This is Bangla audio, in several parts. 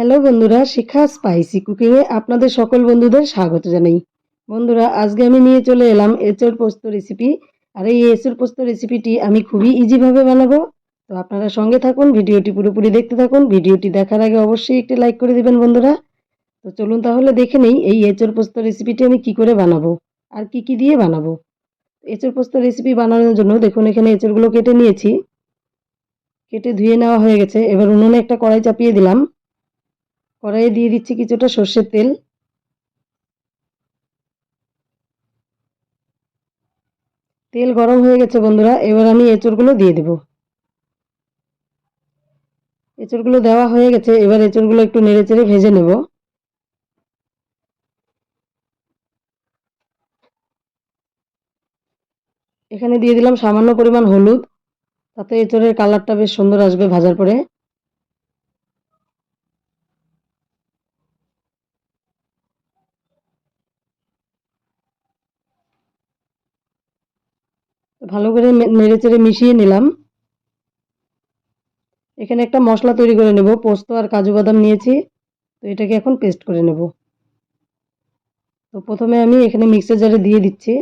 হ্যালো বন্ধুরা, শিখা স্পাইসি কুকিংয়ে আপনাদের সকল বন্ধুদের স্বাগত জানাই। বন্ধুরা, আজকে আমি নিয়ে চলে এলাম এঁচড় পোস্ত রেসিপি আর এই এঁচড় পোস্ত রেসিপিটি আমি খুবই ইজিভাবে বানাবো। তো আপনারা সঙ্গে থাকুন, ভিডিওটি পুরোপুরি দেখতে থাকুন। ভিডিওটি দেখার আগে অবশ্যই একটি লাইক করে দিবেন বন্ধুরা। তো চলুন তাহলে দেখে নেই, এই এঁচড় পোস্ত রেসিপিটি আমি কি করে বানাবো আর কি কি দিয়ে বানাবো। এঁচড় পোস্ত রেসিপি বানানোর জন্য দেখুন, এখানে এঁচড়গুলো কেটে নিয়েছি। কেটে ধুয়ে নেওয়া হয়ে গেছে। এবার উনুনে একটা কড়াই চাপিয়ে দিলাম। কড়াইয়ে দিয়ে দিচ্ছি কিছুটা সর্ষের তেল। তেল গরম হয়ে গেছে বন্ধুরা, এবার আমি এঁচড়গুলো দিয়ে দেব। এঁচড়গুলো দেওয়া হয়ে গেছে, এবার এঁচড়গুলো একটু নেড়ে চেড়ে ভেজে নেব। এখানে দিয়ে দিলাম সামান্য পরিমাণ হলুদ, তাতে এঁচড়ের কালারটা বেশ সুন্দর আসবে ভাজার পরে। ভালো করে নেড়ে চেড়ে মিশিয়ে নিলাম। এখানে একটা মশলা তৈরি করে নেব, পোস্ত আর কাজু বাদাম নিয়েছি। তো এটাকে এখন পেস্ট করে নেব। তো প্রথমে আমি এখানে মিক্সার জারে দিয়ে দিচ্ছি।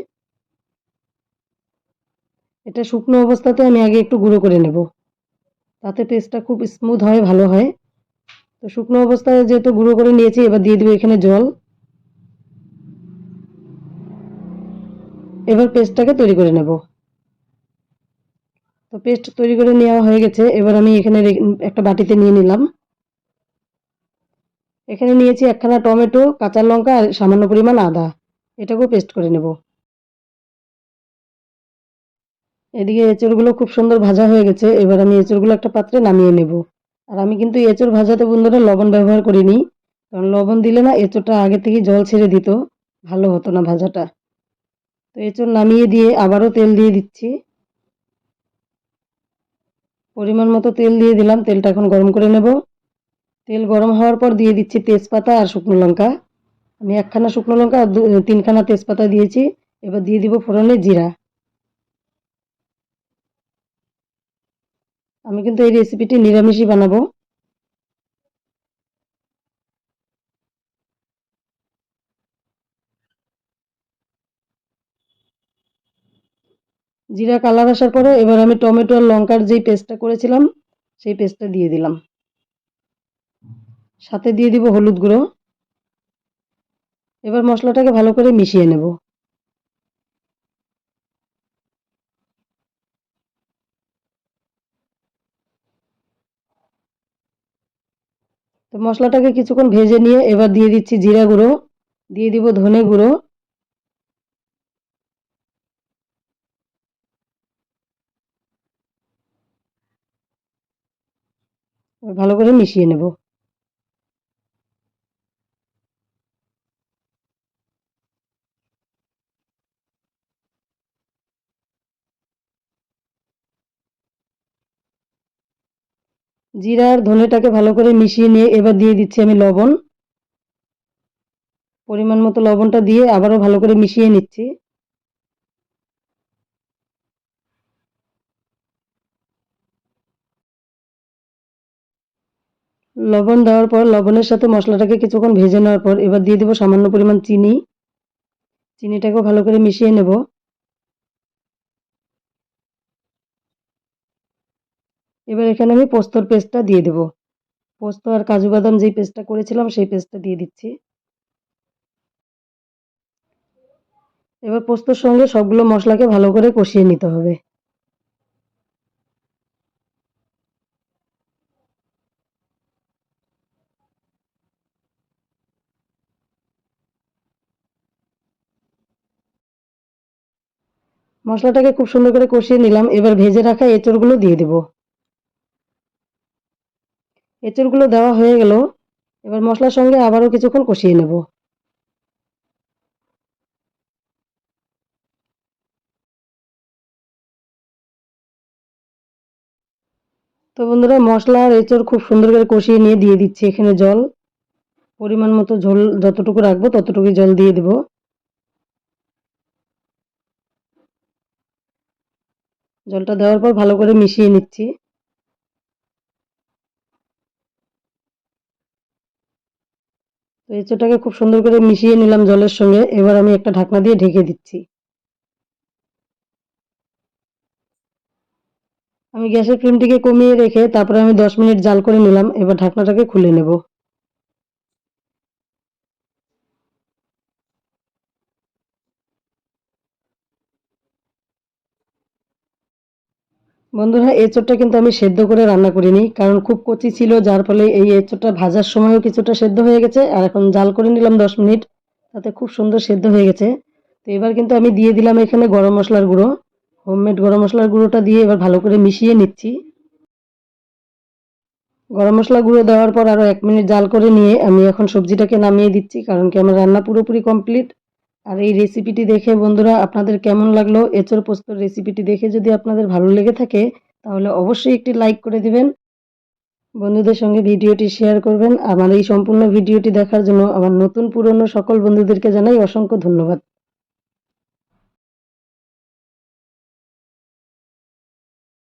এটা শুকনো অবস্থাতে আমি আগে একটু গুঁড়ো করে নেব। তাতে পেস্টটা খুব স্মুথ হয়, ভালো হয়। তো শুকনো অবস্থায় যেহেতু গুঁড়ো করে নিয়েছি, এবার দিয়ে দেবো এখানে জল। এবার পেস্টটাকে তৈরি করে নেব। তো পেস্ট তৈরি করে নেওয়া হয়ে গেছে। এবার আমি এখানে একটা বাটিতে নিয়ে নিলাম। এখানে নিয়েছি একখানা টমেটো, কাঁচা লঙ্কা আর সামান্য পরিমাণ আদা। এটাকেও পেস্ট করে নেব। এদিকে এঁচড়গুলো খুব সুন্দর ভাজা হয়ে গেছে। এবার আমি এঁচড়গুলো একটা পাত্রে নামিয়ে নেব। আর আমি কিন্তু এঁচড় ভাজাতে বন্ধুরা লবণ ব্যবহার করিনি। কারণ লবণ দিলে না এঁচড়টা আগে থেকে জল ছেড়ে দিত। ভালো হতো না ভাজাটা। তো এঁচড় নামিয়ে দিয়ে আবারও তেল দিয়ে দিচ্ছি। পরিমাণ মতো তেল দিয়ে দিলাম। তেলটা এখন গরম করে নেব। তেল গরম হওয়ার পর দিয়ে দিচ্ছি তেজপাতা আর শুকনো লঙ্কা। আমি একখানা শুকনো লঙ্কা আর তিনখানা তেজপাতা দিয়েছি। এবার দিয়ে দিব ফোড়নে জিরা। আমি কিন্তু এই রেসিপিটি নিরামিষই বানাবো। জিরা কালার আসার পরে এবার আমি টমেটো আর লঙ্কার যেই পেস্টটা করেছিলাম, সেই পেস্টটা দিয়ে দিলাম। সাথে দিয়ে দিব হলুদ গুঁড়ো। এবার মশলাটাকে ভালো করে মিশিয়ে নেব। তো মশলাটাকে কিছুক্ষণ ভেজে নিয়ে এবার দিয়ে দিচ্ছি জিরা গুঁড়ো, দিয়ে দিব ধনে গুঁড়ো। ভালো করে মিশিয়ে নেব। জিরা আর ধনেটাকে ভালো করে মিশিয়ে নিয়ে এবার দিয়ে দিচ্ছি আমি লবণ। পরিমাণ মতো লবণটা দিয়ে আবারও ভালো করে মিশিয়ে নিচ্ছি। লবণ দেওয়ার পর লবণের সাথে মশলাটাকে কিছুক্ষণ ভেজে নেওয়ার পর এবার দিয়ে দেবো সামান্য পরিমাণ চিনি। চিনিটাকেও ভালো করে মিশিয়ে নেব। এবার এখানে আমি পোস্তর পেস্টটা দিয়ে দেব। পোস্ত আর কাজু বাদাম যেই পেস্টটা করেছিলাম সেই পেস্টটা দিয়ে দিচ্ছি। এবার পোস্তর সঙ্গে সবগুলো মশলাকে ভালো করে কষিয়ে নিতে হবে। মশলাটাকে খুব সুন্দর করে কষিয়ে নিলাম। এবার ভেজে রাখা এঁচড়গুলো দিয়ে দেব। এঁচড়গুলো দেওয়া হয়ে গেল। এবার মশলার সঙ্গে আবারও কিছুক্ষণ কষিয়ে নেব। তো বন্ধুরা, মশলা আর এঁচড় খুব সুন্দর করে কষিয়ে নিয়ে দিয়ে দিচ্ছি এখানে জল। পরিমাণ মতো ঝোল যতটুকু রাখব ততটুকুই জল দিয়ে দেবো। জলটা দেওয়ার পর ভালো করে মিশিয়ে নিচ্ছি। তো এঁচোড়টাকে খুব সুন্দর করে মিশিয়ে নিলাম জলের সঙ্গে। এবার আমি একটা ঢাকনা দিয়ে ঢেকে দিচ্ছি। আমি গ্যাসের ফ্লেমটিকে কমিয়ে রেখে তারপরে আমি দশ মিনিট জাল করে নিলাম। এবার ঢাকনাটাকে খুলে নেব। বন্ধুরা, এঁচোড়টা কিন্তু আমি সেদ্ধ করে রান্না করিনি, কারণ খুব কচি ছিল, যার ফলে এই এঁচোড়টা ভাজার সময়ও কিছুটা সেদ্ধ হয়ে গেছে, আর এখন জাল করে নিলাম দশ মিনিট, তাতে খুব সুন্দর সেদ্ধ হয়ে গেছে। তো এবার কিন্তু আমি দিয়ে দিলাম এখানে গরম মশলার গুঁড়ো, হোমমেড গরম মশলার গুঁড়োটা দিয়ে এবার ভালো করে মিশিয়ে নিচ্ছি। গরম মশলা গুঁড়ো দেওয়ার পর আরও এক মিনিট জাল করে নিয়ে আমি এখন সবজিটাকে নামিয়ে দিচ্ছি, কারণ কি আমার রান্না পুরোপুরি কমপ্লিট। আর এই রেসিপিটি দেখে বন্ধুরা আপনাদের কেমন লাগল? এঁচড় পোস্তর রেসিপিটি দেখে যদি আপনাদের ভালো লেগে থাকে, তাহলে অবশ্যই একটি লাইক করে দিবেন। বন্ধুদের সঙ্গে ভিডিওটি শেয়ার করবেন। আমার এই সম্পূর্ণ ভিডিওটি দেখার জন্য আমার নতুন পুরনো সকল বন্ধুদেরকে জানাই অসংখ্য ধন্যবাদ।